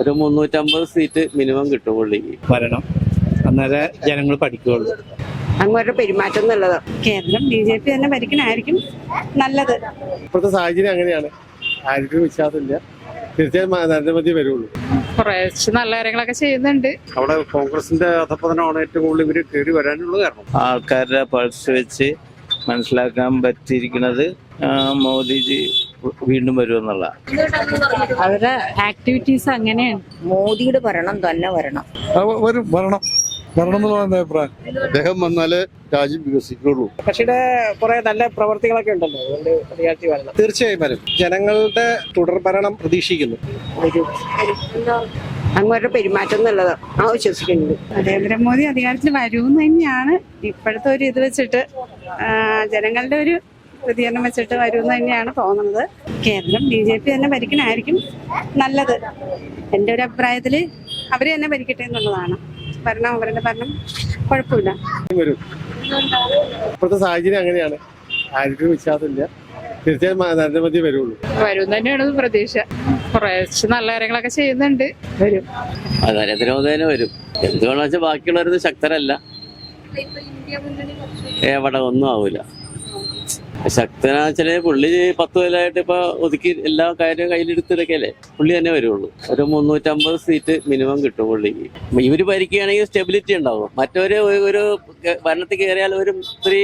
ഒരു മുന്നൂറ്റമ്പത് seat minimum കിട്ടും പുള്ളിക്ക് വരണം. അന്നേരം ജനങ്ങൾ പഠിക്കുകയുള്ളൂ അങ്ങോട്ട് പെരുമാറ്റം എന്നുള്ളത് കേന്ദ്രം ബി ജെ പി തന്നെ ഭരിക്കണായിരിക്കും നല്ലത്. ഇപ്പോഴത്തെ സാഹചര്യം അങ്ങനെയാണ്. ആർക്കും വിശ്വാസമില്ല. തീർച്ചയായും നരേന്ദ്രമോദി വരുള്ളൂ. കുറച്ച് നല്ല കാര്യങ്ങളൊക്കെ ചെയ്യുന്നുണ്ട്. അവിടെ കോൺഗ്രസിന്റെ അധപ്പതനമാണ് ഏറ്റവും കൂടുതൽ ഇവർ കയറി വരാനുള്ള കാരണം. ആൾക്കാരുടെ പൾസ് വെച്ച് മനസ്സിലാക്കാൻ പറ്റിയിരിക്കുന്നത് മോദിജി വീണ്ടും വരുമെന്നുള്ള അവരുടെ ആക്ടിവിറ്റീസ് അങ്ങനെയാണ്. മോദിയുടെ ഭരണം തന്നെ വരണം. വരും. വരണം. വരണം എന്നുള്ള അഭിപ്രായം? അദ്ദേഹം വന്നാലേ രാജ്യം വികസിക്കുള്ളൂ. കക്ഷിയുടെ കുറെ നല്ല പ്രവർത്തികളൊക്കെ ഉണ്ടല്ലോ. അതുകൊണ്ട് വരണം. തീർച്ചയായും വരും. ജനങ്ങളുടെ തുടർ ഭരണം പ്രതീക്ഷിക്കുന്നു. അങ്ങോട്ട് പെരുമാറ്റം എന്നുള്ളത് ആ വിശ്വസിക്കുന്നുണ്ട്. നരേന്ദ്രമോദി അധികാരത്തിൽ വരുമെന്ന് തന്നെയാണ് ഇപ്പോഴത്തെ ഒരു ഇത് വെച്ചിട്ട് ജനങ്ങളുടെ ഒരു പ്രതികരണം വെച്ചിട്ട് വരുമെന്ന് തന്നെയാണ് തോന്നുന്നത്. കേരളം ബി ജെ പി തന്നെ ഭരിക്കണായിരിക്കും നല്ലത്. എന്റെ ഒരു അഭിപ്രായത്തിൽ അവർ തന്നെ ഭരിക്കട്ടെ എന്നുള്ളതാണ്. ഭരണം അവരുടെ ഭരണം. കുഴപ്പമില്ല. വരും ഇപ്പോഴത്തെ സാഹചര്യം അങ്ങനെയാണ്. ആർക്കും വിശ്വാസമില്ല. തീർച്ചയായും നരേന്ദ്രമോദി വരുള്ളൂ. വരും തന്നെയാണ് പ്രതീക്ഷ. കുറച്ച് നല്ല കാര്യങ്ങളൊക്കെ ചെയ്യുന്നുണ്ട്. വരും. നരേന്ദ്രമോദി തന്നെ വരും. എന്തുകൊണ്ടെന്ന് വെച്ചാൽ ബാക്കിയുള്ളവരത് ശക്തരല്ല. എവിടെ ഒന്നും ആവൂല. ശക്തനാ വെച്ചാൽ പുള്ളി പത്ത് കൊല്ലമായിട്ട് ഇപ്പൊ ഒതുക്കി എല്ലാ കാര്യവും കയ്യിലെടുത്തിടക്കല്ലേ പുള്ളി തന്നെ വരുള്ളൂ. ഒരു മുന്നൂറ്റമ്പത് സീറ്റ് മിനിമം കിട്ടും പുള്ളിക്ക്. ഇവർ ഭരിക്കുകയാണെങ്കിൽ സ്റ്റെബിലിറ്റി ഉണ്ടാവും. മറ്റൊരു ഒരു- ഭരണത്തിൽ കയറിയാൽ ഒരു സ്ത്രീ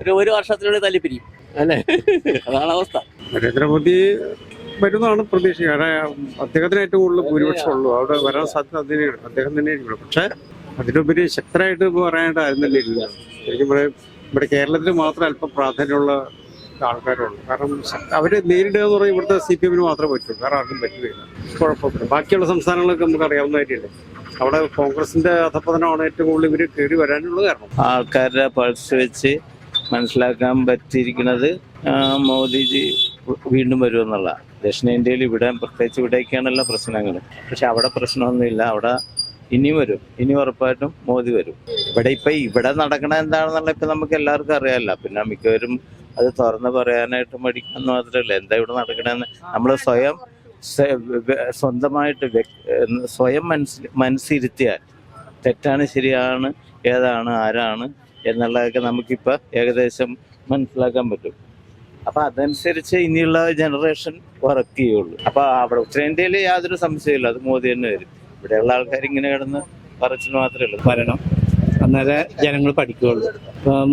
ഒരു ഒരു വർഷത്തിനുള്ളിൽ തല്ലിപ്പിരിക്കും അല്ലേ? അതാണ് അവസ്ഥ. നരേന്ദ്രമോദി വരുന്നതാണ് പ്രതീക്ഷ കാരണം അദ്ദേഹത്തിന് ഏറ്റവും കൂടുതൽ ഭൂരിപക്ഷം ഉള്ളൂ. അവിടെ വരാൻ സാധ്യത അദ്ദേഹം തന്നെ പക്ഷെ അതിനുപരി ശക്തരായിട്ട് പറയാനായിട്ട് ആരും തന്നെ ഇല്ല ശരിക്കും പറയാം ഇവിടെ കേരളത്തിൽ മാത്രം അല്പം പ്രാധാന്യമുള്ള ആൾക്കാരുള്ളൂ കാരണം അവർ നേരിടുക എന്ന് പറയുമ്പോൾ ഇവിടുത്തെ സി പി എമ്മിന് മാത്രമേ പറ്റൂ വേറെ ആർക്കും പറ്റുകയില്ല. കുഴപ്പമില്ല ബാക്കിയുള്ള സംസ്ഥാനങ്ങളൊക്കെ നമുക്ക് അറിയാവുന്ന കാര്യമല്ലേ അവിടെ കോൺഗ്രസിന്റെ അധപ്പതനമാണ് ഏറ്റവും കൂടുതൽ ഇവർ കയറി വരാനുള്ള കാരണം. ആൾക്കാരുടെ പൾസ് വെച്ച് മനസ്സിലാക്കാൻ പറ്റിയിരിക്കുന്നത് മോദിജി വീണ്ടും വരുമെന്നുള്ള. ദക്ഷിണേന്ത്യയിൽ ഇവിടെ പ്രത്യേകിച്ച് ഇവിടേക്കാണല്ലോ പ്രശ്നങ്ങൾ പക്ഷെ അവിടെ പ്രശ്നമൊന്നുമില്ല. അവിടെ ഇനി വരും. ഇനി ഉറപ്പായിട്ടും മോദി വരും. ഇവിടെ ഇപ്പൊ ഇവിടെ നടക്കണ എന്താണെന്നുള്ള ഇപ്പൊ നമുക്ക് എല്ലാവർക്കും അറിയാമല്ലോ പിന്നെ മിക്കവരും അത് തുറന്ന് പറയാനായിട്ട് മടിക്കുന്നു മാത്രമല്ല. എന്താ ഇവിടെ നടക്കണെന്ന് നമ്മൾ സ്വയം സ്വന്തമായിട്ട് സ്വയം മനസ്സിൽ മനസ്സിരുത്തിയാൽ തെറ്റാണ് ശരിയാണ് ഏതാണ് ആരാണ് എന്നുള്ളതൊക്കെ നമുക്കിപ്പോൾ ഏകദേശം മനസ്സിലാക്കാൻ പറ്റും. അപ്പൊ അതനുസരിച്ച് ഇനിയുള്ള ജനറേഷൻ വർക്ക് ചെയ്യുള്ളൂ. അപ്പൊ അവിടെ ഉത്തരേന്ത്യയിൽ യാതൊരു സംശയമില്ല അത് മോദി തന്നെ വരും. ഇവിടെയുള്ള ആൾക്കാർ ഇങ്ങനെ കിടന്ന് പറച്ചിൽ മാത്രമേ ഉള്ളൂ. ഭരണം അന്നേരം ജനങ്ങൾ പഠിക്കുകയുള്ളൂ. ഇപ്പം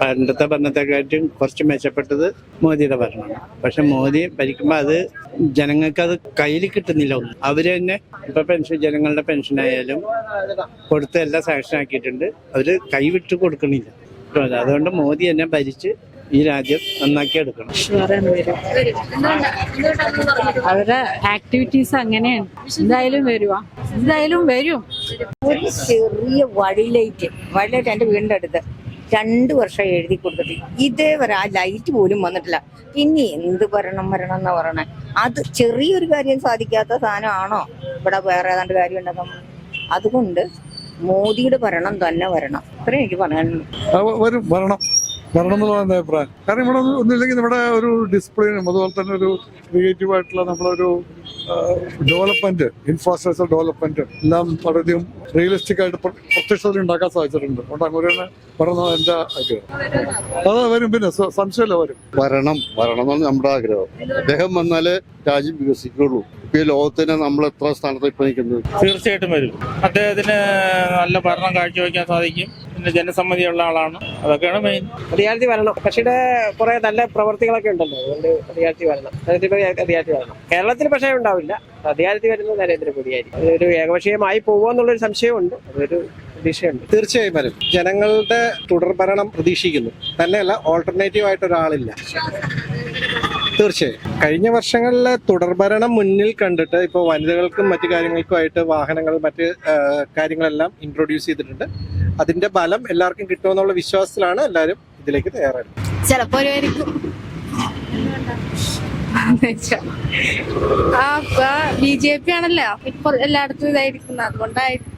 പണ്ടത്തെ ഭരണത്തെക്കാട്ടും കുറച്ച് മെച്ചപ്പെട്ടത് മോദിയുടെ ഭരണമാണ്. പക്ഷെ മോദി ഭരിക്കുമ്പോൾ അത് ജനങ്ങൾക്ക് അത് കയ്യിൽ കിട്ടുന്നില്ല. ഒന്നും അവർ തന്നെ ഇപ്പൊ പെൻഷൻ ജനങ്ങളുടെ പെൻഷനായാലും കൊടുത്ത് എല്ലാം സാങ്ഷൻ ആക്കിയിട്ടുണ്ട്. അവർ കൈവിട്ട് കൊടുക്കണില്ല. അതുകൊണ്ട് മോദി തന്നെ ഭരിച്ച് ഈ രാജ്യം നന്നാക്കി എടുക്കണം. അവരുടെ ആക്ടിവിറ്റീസ് അങ്ങനെയാണ്. എന്തായാലും വരുവാ. എന്തായാലും വരും. ഒരു ചെറിയ വഴിയിലേക്ക് വഴിയിലേക്ക് എന്റെ വീടിന്റെ അടുത്ത് രണ്ട് വർഷം എഴുതി കൊടുത്തിട്ട് ഇതേവരെ ആ ലൈറ്റ് പോലും വന്നിട്ടില്ല. പിന്നെ എന്ത് ഭരണം വരണം എന്നാ പറയണേ? അത് ചെറിയൊരു കാര്യം സാധിക്കാത്ത സാധനമാണോ? ഇവിടെ വേറെ ഏതാണ്ട് കാര്യം ഉണ്ടാകും അതുകൊണ്ട് മോദിയുടെ ഭരണം തന്നെ വരണം. അത്രയും എനിക്ക് പറയാനുള്ളൂ. വരും വരണം. വരണം എന്നുള്ളതാണ് എന്റെ അഭിപ്രായം? കാരണം ഇവിടെ ഒന്നും- ഒന്നുമില്ലെങ്കിൽ ഇവിടെ ഒരു ഡിസിപ്ലിനും അതുപോലെ തന്നെ ഒരു ക്രിയേറ്റീവ് ആയിട്ടുള്ള നമ്മളൊരു ഡെവലപ്മെന്റ് ഇൻഫ്രാസ്ട്രക്ചർ ഡെവലപ്മെന്റ് എല്ലാം വളരെയധികം റിയലിസ്റ്റിക് ആയിട്ട് പ്ര- പ്രത്യക്ഷത്തിൽ ഉണ്ടാക്കാൻ സാധിച്ചിട്ടുണ്ട്. അതുകൊണ്ട് അങ്ങോട്ടാണ് വരണം എന്റെ ആഗ്രഹം. അതെ വരും പിന്നെ സ- വരും. വരണം വരണം എന്നാണ് നമ്മുടെ ആഗ്രഹം. അദ്ദേഹം വന്നാലേ രാജ്യം വികസിക്കുള്ളൂ ഇപ്പൊ ഈ ലോകത്തിന് നമ്മൾ എത്ര സ്ഥാനത്ത് ഇപ്പൊ നിൽക്കുന്നത്? തീർച്ചയായിട്ടും വരും. അദ്ദേഹത്തിന് നല്ല ഭരണം കാഴ്ചവെക്കാൻ സാധിക്കും. പിന്നെ ജനസമ്മതിയുള്ള ആളാണ്. അതൊക്കെയാണ് മെയിൻ റിയാലിറ്റി വരണം. കക്ഷിയുടെ കുറെ നല്ല പ്രവർത്തികളൊക്കെ ഉണ്ടല്ലോ. അതുകൊണ്ട് റിയാലിറ്റി വരണം. റിയാലിറ്റി വരണം. കേരളത്തിൽ പക്ഷേ ഉണ്ടാവില്ല. അധികാരത്തിൽ വരുന്നത് നരേന്ദ്രമോദിയായിരിക്കും. അതൊരു ഏകപക്ഷീയമായി പോകുമെന്നുള്ളൊരു സംശയമുണ്ട്. അതൊരു പ്രതീക്ഷയുണ്ട്. തീർച്ചയായും വരും. ജനങ്ങളുടെ തുടർഭരണം പ്രതീക്ഷിക്കുന്നു. തന്നെയല്ല ഓൾട്ടർനേറ്റീവ് ആയിട്ട് ഒരാളില്ല. തീർച്ചയായും. കഴിഞ്ഞ വർഷങ്ങളിലെ തുടർഭരണം മുന്നിൽ കണ്ടിട്ട് ഇപ്പോൾ വനിതകൾക്കും മറ്റു കാര്യങ്ങൾക്കുമായിട്ട് വാഹനങ്ങൾ മറ്റ് കാര്യങ്ങളെല്ലാം ഇൻട്രൊഡ്യൂസ് ചെയ്തിട്ടുണ്ട്. അതിന്റെ ഫലം എല്ലാവർക്കും കിട്ടുമെന്നുള്ള വിശ്വാസത്തിലാണ് എല്ലാവരും ഇതിലേക്ക് തയ്യാറായത് ബി ജെ പി ആണല്ലോ? ഇപ്പൊ എല്ലായിടത്തും ഇതായിരിക്കുന്നത്. അതുകൊണ്ടായിരിക്കും